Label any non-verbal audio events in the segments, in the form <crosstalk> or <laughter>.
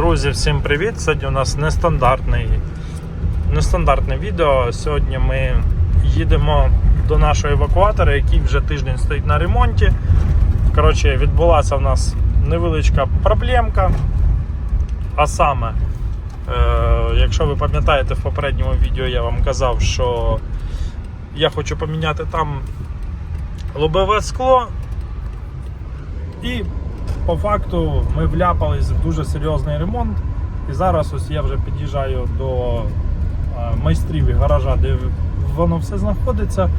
Друзі, всім привіт! Сьогодні у нас нестандартний, нестандартне відео. Сьогодні ми їдемо до нашого евакуатора, який вже тиждень стоїть на ремонті. Коротше, відбулася в нас невеличка проблемка. А саме, е, якщо ви пам'ятаєте, в попередньому відео я вам казав, що я хочу поміняти там лобове скло. І по факту ми вляпались в дуже серйозний ремонт. І зараз ось я вже під'їжджаю до е, майстрів і гаража, де воно все знаходиться.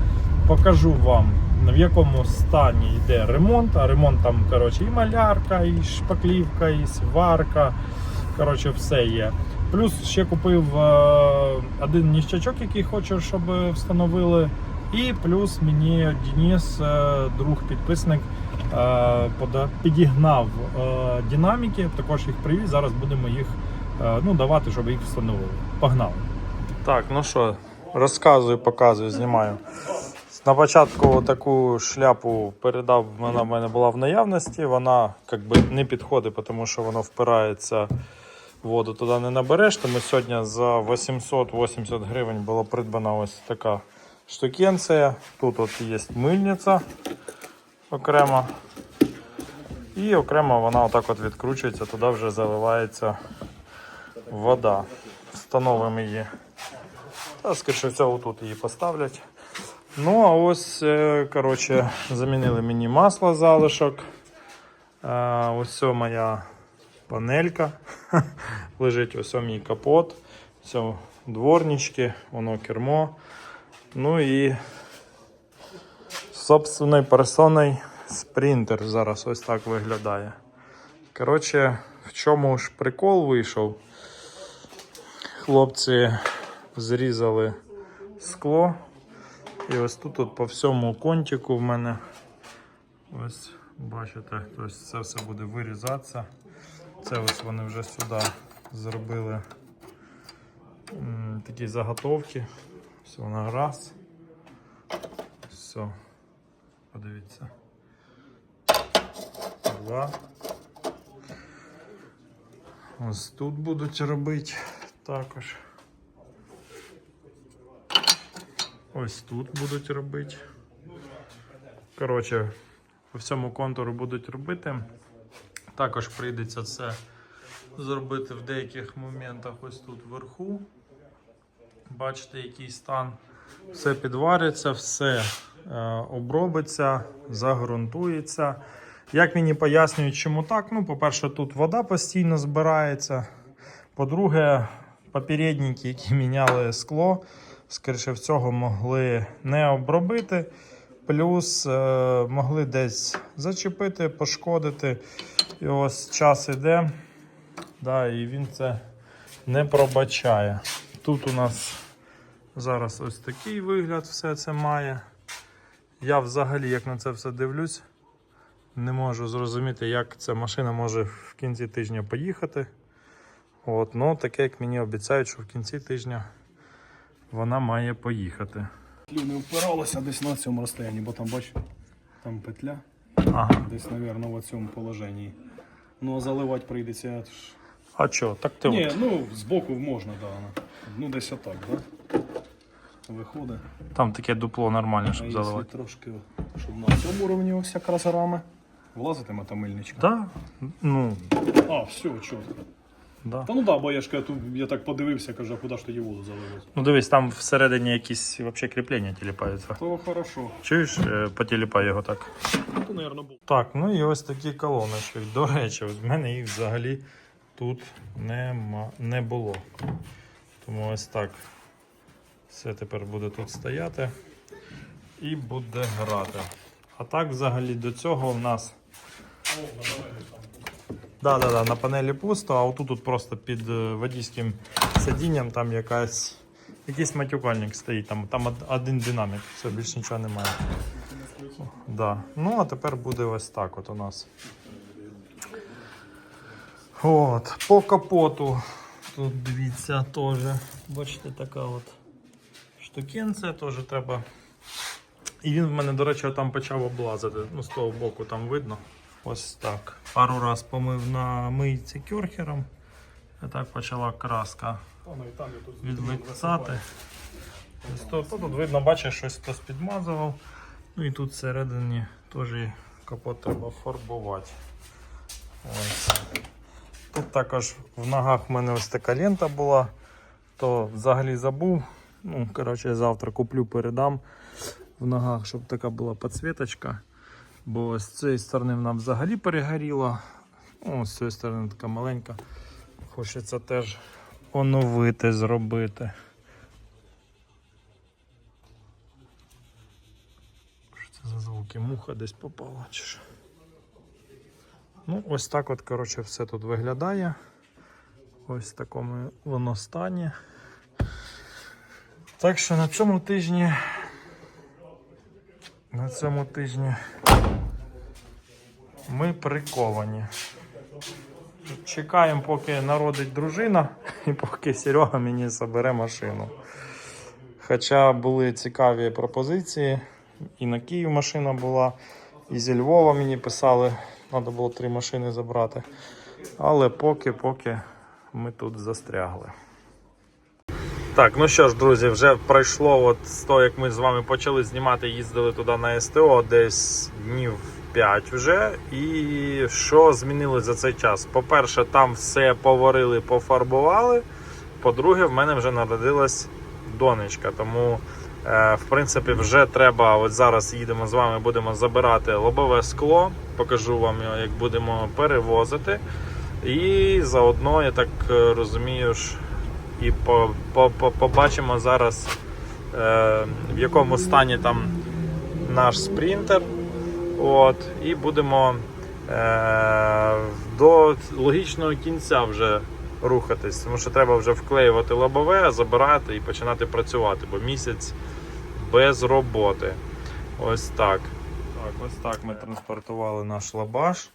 Покажу вам в якому стані йде ремонт. А ремонт там коротше, і малярка, і шпаклівка, і сварка. Коротше, все є. Плюс ще купив е, один ніщачок, який хочу, щоб встановили. І плюс мені Денис, е, друг підписник, підігнав е, динаміки, також їх привіз. Зараз будемо їх е, ну, давати, щоб їх встановили. Погнали. Так, ну що, розказую, показую, знімаю. На початку таку шляпу передав, вона в мене була в наявності. Вона як би, не підходить, тому що воно впирається воду туди не набереш. Тому сьогодні за 880 гривень була придбана ось така штукенція. Тут от є мильниця окремо. І окремо вона отак от відкручується, туди вже заливається вода. Встановимо її. Та, скоріше всього, тут її поставлять. Ну, а ось, е, коротше, замінили мені масло залишок. Е, Ось моя панелька. <laughs> Лежить ось мій капот. Все, дворнички, воно кермо. Ну і собственний персонний спринтер зараз ось так виглядає. Коротше, в чому ж прикол вийшов? Хлопці зрізали скло. І ось тут от по всьому контику в мене ось бачите, тобто це все буде вирізатися. Це ось вони вже сюди зробили такі заготовки. Все на раз. Все. Подивіться. Два. Ось тут будуть робити також. Ось тут будуть робити. Коротше, по всьому контуру будуть робити. Також прийдеться це зробити в деяких моментах ось тут вверху. Бачите, який стан. Все підвариться, все обробиться, загрунтується. Як мені пояснюють, чому так? Ну, по-перше, тут вода постійно збирається. По-друге, попередники, які міняли скло, скоріше всього, могли не обробити. Плюс е, могли десь зачепити, пошкодити. І ось час іде. Да, і він це не пробачає. Тут у нас зараз ось такий вигляд все це має. Я взагалі, як на це все дивлюсь, не можу зрозуміти, як ця машина може в кінці тижня поїхати. От, ну, таке, як мені обіцяють, що в кінці тижня вона має поїхати. Не впиралося десь на цьому розстоянні, бо там бач, там петля, Ага. десь, мабуть, в цьому положенні. Ну, а заливати прийдеться. А що, так ти Ні, от, ну, збоку можна, да. Ну, десь отак, да? Виходить. там таке дупло нормальне, щоб якщо заливати. трошки, щоб на цьому рівні ось якраз рами, влазитиме та мильничка. Так, ну, А, все, чітко. да. Та ну да, бо я ж кажу, тут я так подивився, кажу, а куди ж тоді воду заливати? Ну дивись, там всередині якісь вообще кріплення тіліпаються. То хорошо. Чуєш, е, потіліпай його так. То, мабуть, був. Так, ну і ось такі колоночки. До речі, в мене їх взагалі тут нема, не було. Тому ось так. Все тепер буде тут стояти і буде грати. А так, взагалі, до цього в нас. Да, да, да, на панелі пусто, а отут тут просто під е, водійським сидінням там якась. Якийсь матюкальник стоїть, там, там один динамік, все, більше нічого немає. Да. Ну, а тепер буде ось так от у нас. От, по капоту. Тут дивіться теж. Бачите, така от штукенція теж треба. І він в мене, до речі, там почав облазити. Ну, з того боку там видно. Ось так. Пару раз помив на мийці кюрхером. І так почала краска Тут, тут видно, бачиш, щось хтось підмазував. Ну і тут всередині теж капот треба фарбувати. Ось. Тут також в ногах в мене ось така лента була, то взагалі забув. Ну, коротше, завтра куплю, передам в ногах, щоб така була підсвіточка. Бо з цієї сторони вона взагалі перегоріла. Ну, з цієї сторони така маленька. Хочеться теж оновити, зробити. Що це за звуки? Муха десь попала чи що? Ну, ось так от, коротше, все тут виглядає. Ось в такому воно стані. Так що на цьому тижні. На цьому тижні ми приковані. Чекаємо, поки народить дружина і поки Серега мені забере машину. Хоча були цікаві пропозиції, і на Київ машина була, і зі Львова мені писали, треба було три машини забрати. Але поки, поки ми тут застрягли. Так, ну що ж, друзі, вже пройшло от з того, як ми з вами почали знімати, їздили туди на СТО десь днів 5 вже. І що змінилось за цей час? По-перше, там все поварили, пофарбували. По-друге, в мене вже народилась донечка. Тому, е, в принципі, вже треба. От зараз їдемо з вами, будемо забирати лобове скло. Покажу вам його, як будемо перевозити. І заодно, я так е, розумію, ж, і по, по, по, побачимо зараз, е, в якому стані там наш спринтер. От, і будемо е, до логічного кінця вже рухатись, тому що треба вже вклеювати лобове, забирати і починати працювати, бо місяць без роботи. Ось так. Так, ось так ми транспортували наш лабаш.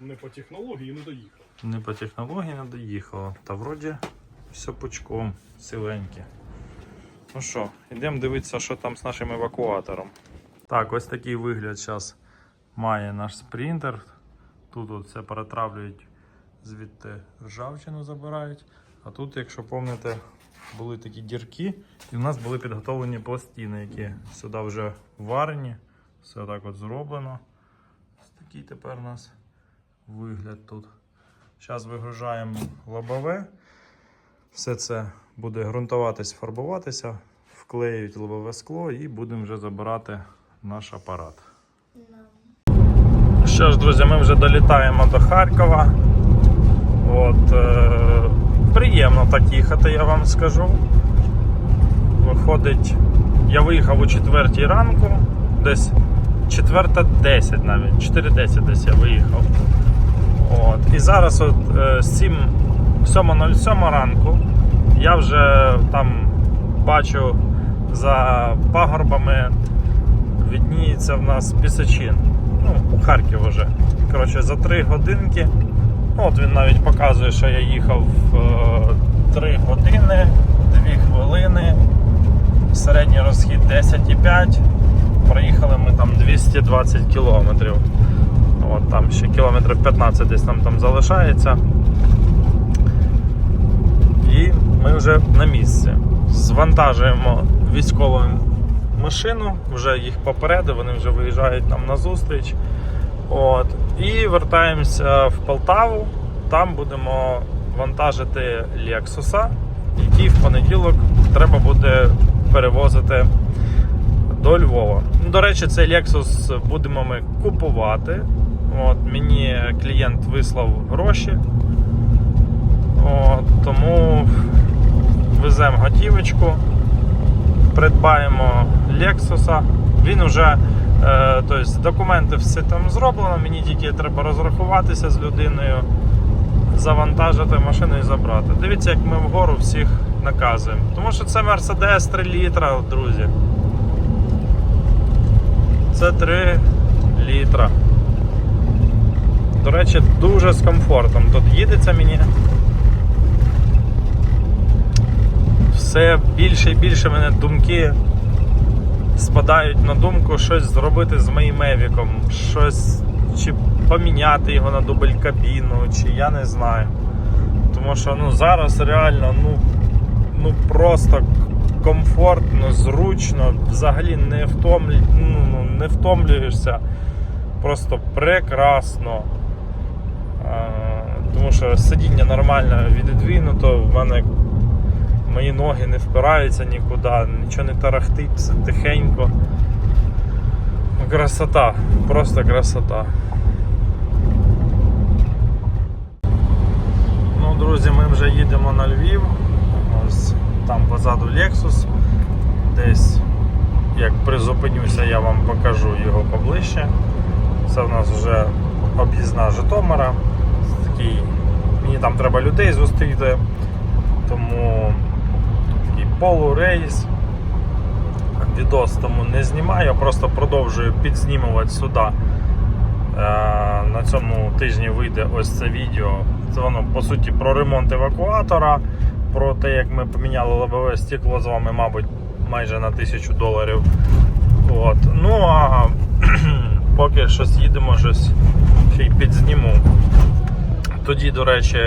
Не по технології не доїхав. Не по технології не доїхало. Та вроді все пучком, силеньке. Ну що, йдемо дивитися, що там з нашим евакуатором. Так, ось такий вигляд зараз має наш спринтер. Тут от все перетравлюють, звідти ржавчину забирають. А тут, якщо пам'ятаєте, були такі дірки, і в нас були підготовлені пластини, які сюди вже варені. Все так от зроблено. Ось такий тепер у нас вигляд тут. Зараз вигружаємо лобове. Все це буде ґрунтуватись, фарбуватися, вклеюють лобове скло і будемо вже забирати наш апарат. Що ж, друзі, ми вже долітаємо до Харкова. От, е, приємно так їхати, я вам скажу. Виходить, я виїхав о 4 ранку, десь 4.10 навіть, 4.10 десь я виїхав. От. І зараз от, е, 7, 7.07 ранку я вже там бачу за пагорбами відніється в нас Пісачин. Ну, Харків вже. Коротше, за 3 годинки. Ну, От він навіть показує, що я їхав е, 3 години, 2 хвилини, середній розхід 10,5. Проїхали ми там 220 кілометрів. От там ще кілометрів 15 десь нам там залишається. І ми вже на місці. Звантажуємо військову машину, вже їх попередив, вони вже виїжджають нам на зустріч. От. І вертаємося в Полтаву. Там будемо вантажити Лексуса, який в понеділок треба буде перевозити до Львова. Ну, До речі, цей Lexus будемо ми купувати. От, мені клієнт вислав гроші. От, тому веземо готівочку, придбаємо Lexus. Він вже, е, тобто документи все там зроблено, мені тільки треба розрахуватися з людиною, завантажити машину і забрати. Дивіться, як ми вгору всіх наказуємо. Тому що це Mercedes 3 літра, друзі. Це 3 літра. До речі, дуже з комфортом. Тут їдеться мені. Все більше і більше мене думки спадають на думку щось зробити з моїм Евіком, щось чи поміняти його на дубль кабіну, чи я не знаю. Тому що ну, зараз реально ну, ну просто комфортно, зручно, взагалі не, втомлю, ну, ну, не втомлюєшся. Просто прекрасно. А, тому що сидіння нормально віддвинуто, в мене мої ноги не впираються нікуди, нічого не тарахтить, все тихенько. Красота, просто красота. Ну, друзі, ми вже їдемо на Львів. Ось там позаду Lexus. Десь, як призупинюся, я вам покажу його поближче. Це в нас вже об'їзна Житомира. Такий, мені там треба людей зустріти, тому полурейс. Відос тому не знімаю, я просто продовжую підзнімувати сюди. Е, На цьому тижні вийде ось це відео. Це воно по суті про ремонт евакуатора, про те, як ми поміняли лобове стекло з вами, мабуть, майже на тисячу доларів. От. Ну а <clears throat> поки щось їдемо, щось ще й підзніму. Тоді, до речі,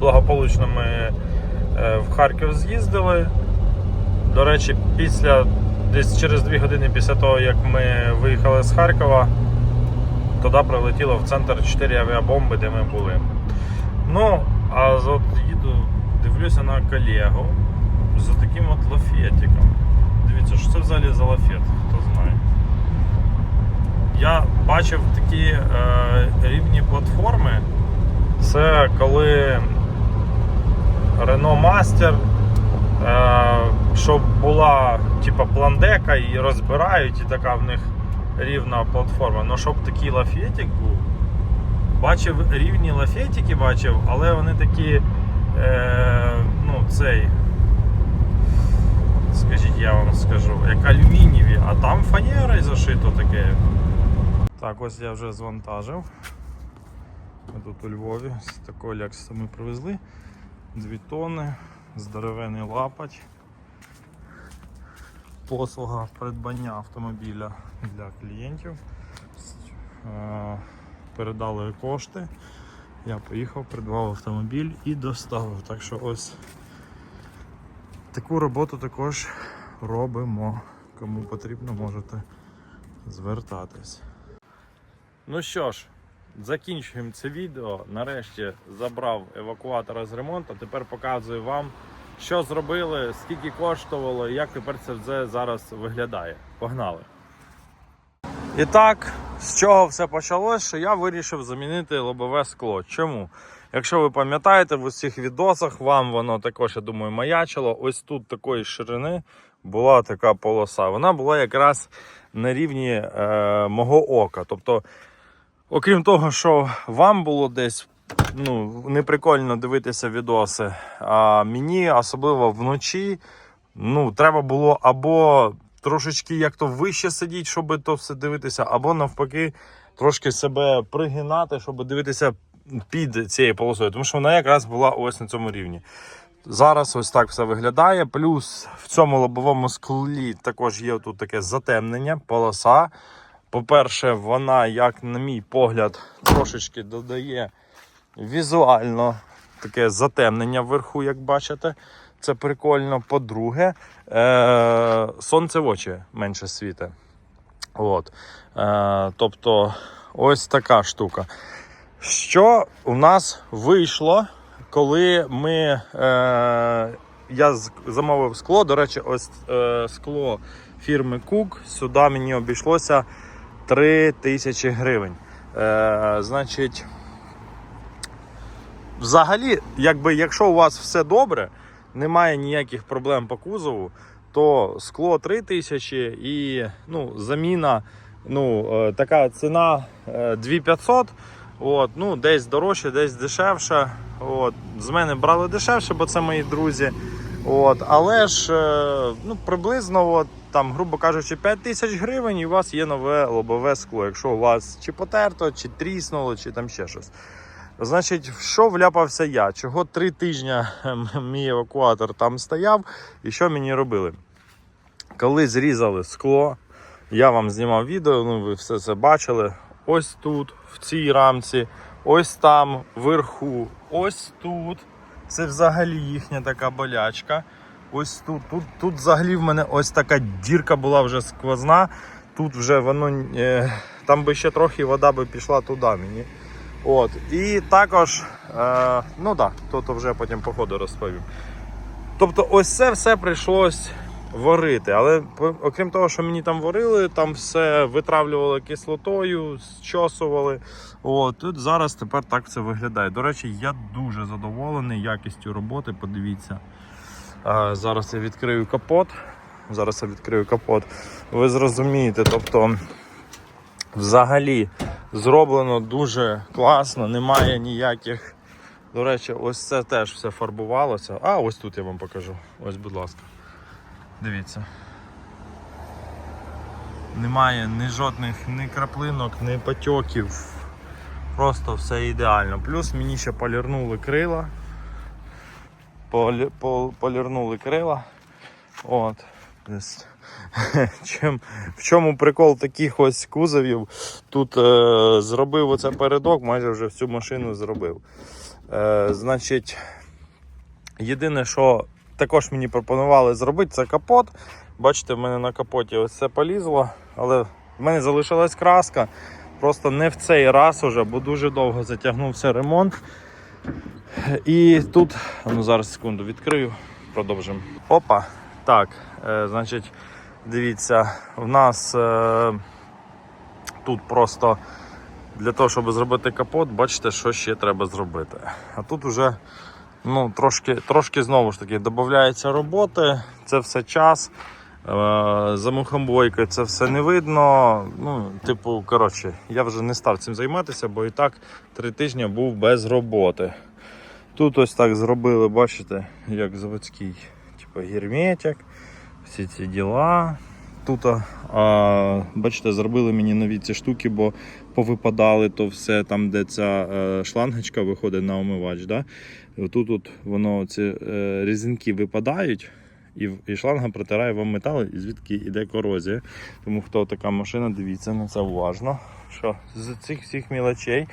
благополучно ми е, в Харків з'їздили. До речі, після десь через 2 години після того, як ми виїхали з Харкова, туди прилетіло в центр 4 авіабомби, де ми були. Ну, а от їду, дивлюся на колегу з таким от лафетиком. Дивіться, що це взагалі за лафет, хто знає. Я бачив такі е, рівні платформи. Це коли Renault Master, щоб була типа пландека і розбирають, і така в них рівна платформа. Ну щоб такий лафетик був. Бачив рівні лафетики, бачив, але вони такі, е, ну, цей. Скажіть, я вам скажу, як алюмінієві, а там фанерою зашито таке. Так, ось я вже звантажив. Ми тут у Львові з такого лякса ми привезли. Дві тонни, здоровений лапать. Послуга придбання автомобіля для клієнтів. Е, Передали кошти. Я поїхав, придбав автомобіль і доставив. Так що ось таку роботу також робимо. Кому потрібно, можете звертатись. Ну що ж, закінчуємо це відео. Нарешті забрав евакуатора з ремонту. Тепер показую вам, що зробили, скільки коштувало як тепер це все зараз виглядає. Погнали! І так, з чого все почалось, що я вирішив замінити лобове скло. Чому? Якщо ви пам'ятаєте, в усіх відосах вам воно також, я думаю, маячило. Ось тут такої ширини була така полоса. Вона була якраз на рівні е, мого ока. Тобто, окрім того, що вам було десь ну, неприкольно дивитися відоси, а мені, особливо вночі, ну, треба було або трошечки як то вище сидіти, щоб то все дивитися, або навпаки, трошки себе пригинати, щоб дивитися під цією полосою, тому що вона якраз була ось на цьому рівні. Зараз ось так все виглядає. Плюс в цьому лобовому склі також є тут таке затемнення, полоса. По-перше, вона, як на мій погляд, трошечки додає візуально таке затемнення вверху, як бачите. Це прикольно. По-друге, е- сонце в очі менше світе. От. Е- тобто, ось така штука. Що у нас вийшло, коли ми. Е- я замовив скло. До речі, ось е- скло фірми Cook. Сюди мені обійшлося 3 тисячі гривень. Е- значить, взагалі, якби, якщо у вас все добре, немає ніяких проблем по кузову, то скло 3 тисячі і ну, заміна, ну, е, така ціна е, 2500. От, ну, десь дорожче, десь дешевше. От. З мене брали дешевше, бо це мої друзі. От. Але ж е, ну, приблизно, от, там, грубо кажучи, 5 тисяч гривень і у вас є нове лобове скло. Якщо у вас чи потерто, чи тріснуло, чи там ще щось. Значить, в що вляпався я? Чого три тижні <laughs> мій евакуатор там стояв, і що мені робили? Коли зрізали скло, я вам знімав відео, ну ви все це бачили. Ось тут, в цій рамці, ось там, вверху, ось тут. Це взагалі їхня така болячка. Ось тут, тут, тут взагалі в мене ось така дірка була вже сквозна. Тут вже воно е, там би ще трохи вода би пішла туди мені. От. І також, е, ну да, то, то вже потім по ходу розповім. Тобто, ось це все прийшлось варити. Але окрім того, що мені там варили, там все витравлювали кислотою, зчосували. От, тут зараз тепер так це виглядає. До речі, я дуже задоволений якістю роботи. Подивіться. Зараз я відкрию капот. Зараз я відкрию капот. Ви зрозумієте, тобто, взагалі зроблено дуже класно, немає ніяких. До речі, ось це теж все фарбувалося. А, ось тут я вам покажу. Ось, будь ласка. Дивіться. Немає ні жодних ні краплинок, ні потьоків. Просто все ідеально. Плюс мені ще полірнули крила. Полі, пол, полірнули крила. От. <laughs> Чим, в чому прикол таких ось кузовів? Тут е, зробив оце передок, майже вже всю машину зробив. Е, значить, єдине, що також мені пропонували зробити, це капот. Бачите, в мене на капоті ось це полізло, але в мене залишилась краска. Просто не в цей раз уже, бо дуже довго затягнувся ремонт. І тут, ну зараз секунду відкрию, продовжимо. Опа. Так, е, значить, дивіться, в нас е, тут просто для того, щоб зробити капот, бачите, що ще треба зробити. А тут вже ну, трошки, трошки знову ж таки додається роботи, це все час. Е, За мухомбойкою це все не видно. Ну, типу, коротше, я вже не став цим займатися, бо і так три тижні був без роботи. Тут ось так зробили, бачите, як заводський, типу герметик, всі ці діла. Тут, а, бачите, зробили мені нові ці штуки, бо повипадали то все там, де ця е, шлангочка виходить на омивач. Да? І Отут от воно ці е, різинки випадають. І, і шланга протирає вам метал, і звідки йде корозія. Тому хто така машина, дивіться на це уважно. Що з цих всіх мілочей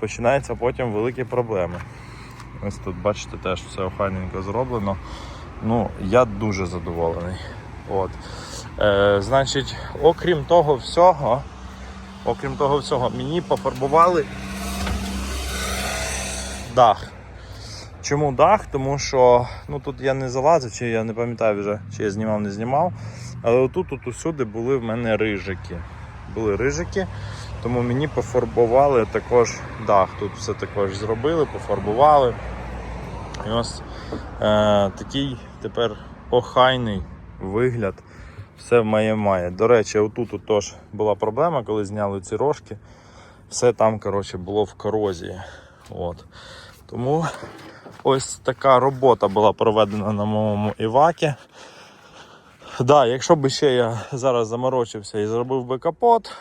починаються потім великі проблеми. Ось тут, бачите, теж все охайненько зроблено. Ну, я дуже задоволений. От. Е, значить, окрім того всього, окрім того всього, мені пофарбували дах. Чому дах? Тому що ну, тут я не залазив, чи я не пам'ятаю вже, чи я знімав, не знімав. Але отут тут усюди були в мене рижики. Були рижики, тому мені пофарбували також дах. Тут все також зробили, пофарбували. І ось е, такий тепер охайний вигляд. Все має має. До речі, отут теж була проблема, коли зняли ці рожки. Все там коротше, було в корозії. От. Тому ось така робота була проведена на моєму івакі. Да, якщо б ще я зараз заморочився і зробив би капот,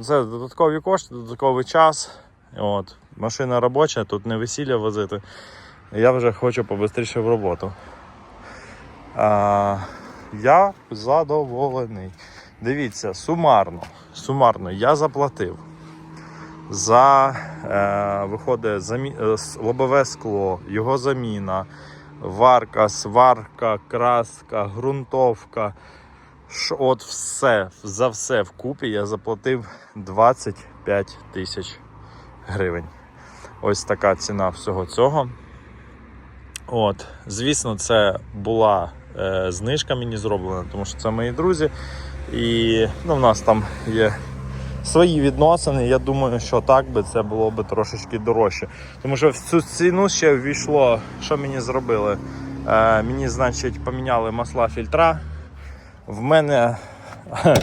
це додаткові кошти, додатковий час. От. Машина робоча, тут не весілля возити. Я вже хочу побистріше в роботу. А, я задоволений. Дивіться, сумарно, сумарно я заплатив за е, виходить замі... е, лобове скло, його заміна, варка, сварка, краска, ґрунтовка. От все, за все вкупі я заплатив 25 тисяч гривень. Ось така ціна всього цього. От, звісно, це була е, знижка мені зроблена, тому що це мої друзі. І ну, в нас там є свої відносини. Я думаю, що так би це було би трошечки дорожче. Тому що в цю ціну ще ввійшло, що мені зробили. Е, мені, значить, поміняли масла фільтра. В мене <laughs>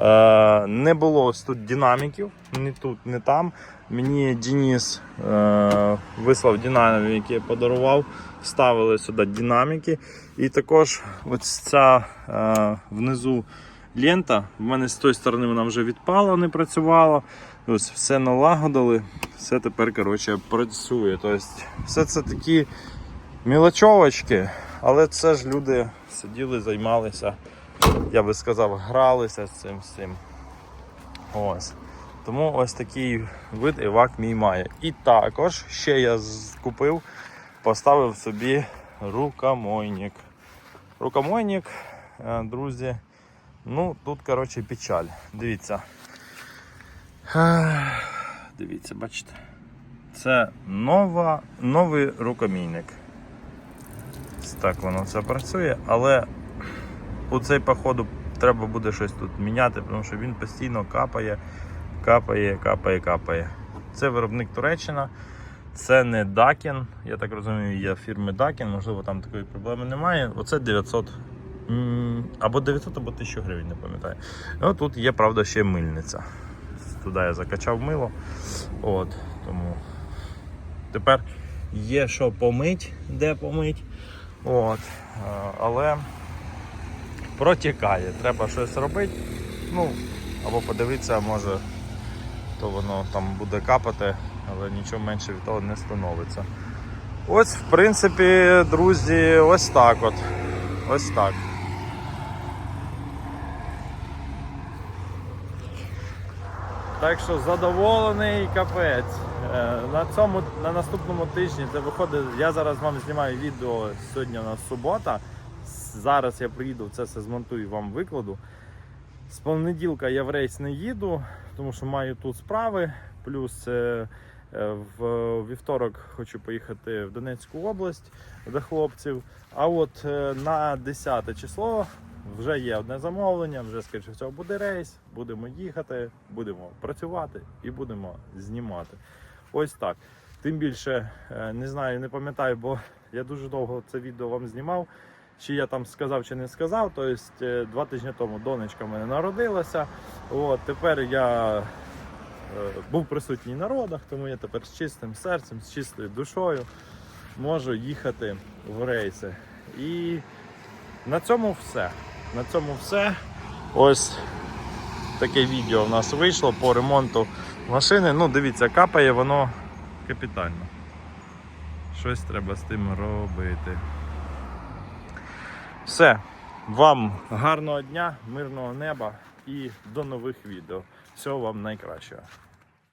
е, не було тут динаміків, ні тут, ні там. Мені Денис е, вислав динамік, який я подарував. Ставили сюди динаміки. І також ось ця е, внизу лента. В мене з тої сторони вона вже відпала, не працювала. Ось все налагодили, все тепер коротше, працює. Тобто, все це такі мілочовочки, але це ж люди сиділи, займалися, я би сказав, гралися з цим всім. Ось. Тому ось такий вид Евак мій має. І також ще я купив поставив собі рукомойник. Рукомойник, е, друзі. Ну, тут, коротше, печаль. Дивіться. Дивіться, бачите. Це нова, новий рукомійник. Так воно все працює, але у цей походу треба буде щось тут міняти, тому що він постійно капає, капає, капає, капає. Це виробник Туреччина, це не Дакін. Я так розумію, є фірми Дакін, можливо, там такої проблеми немає. Оце 900 м, або 900, або 1000 гривень, не пам'ятаю. Ну, тут є, правда, ще мильниця. Туди я закачав мило. От, тому тепер є що помить, де помить. От, але протікає. Треба щось робити. Ну, або подивитися, може, то воно там буде капати, але нічого менше від того не становиться. Ось, в принципі, друзі, ось так от. Ось так. Так що задоволений капець. Е, На цьому на наступному тижні це виходить. Я зараз вам знімаю відео. Сьогодні у нас субота. Зараз я приїду, це все змонтую вам викладу. З понеділка я в рейс не їду, тому що маю тут справи. Плюс е, е, в вівторок хочу поїхати в Донецьку область до хлопців. А от на 10 число вже є одне замовлення, вже скоріше всього буде рейс. Будемо їхати, будемо працювати і будемо знімати. Ось так. Тим більше е, не знаю, не пам'ятаю, бо я дуже довго це відео вам знімав. Чи я там сказав, чи не сказав. Тобто е, два тижні тому донечка в мене народилася. От, тепер я е, був присутній на родах, тому я тепер з чистим серцем, з чистою душою можу їхати в рейси. І на цьому все. На цьому все. Ось таке відео в нас вийшло по ремонту машини. Ну, дивіться, капає воно капітально. Щось треба з тим робити. Все. Вам гарного дня, мирного неба і до нових відео. Всього вам найкращого.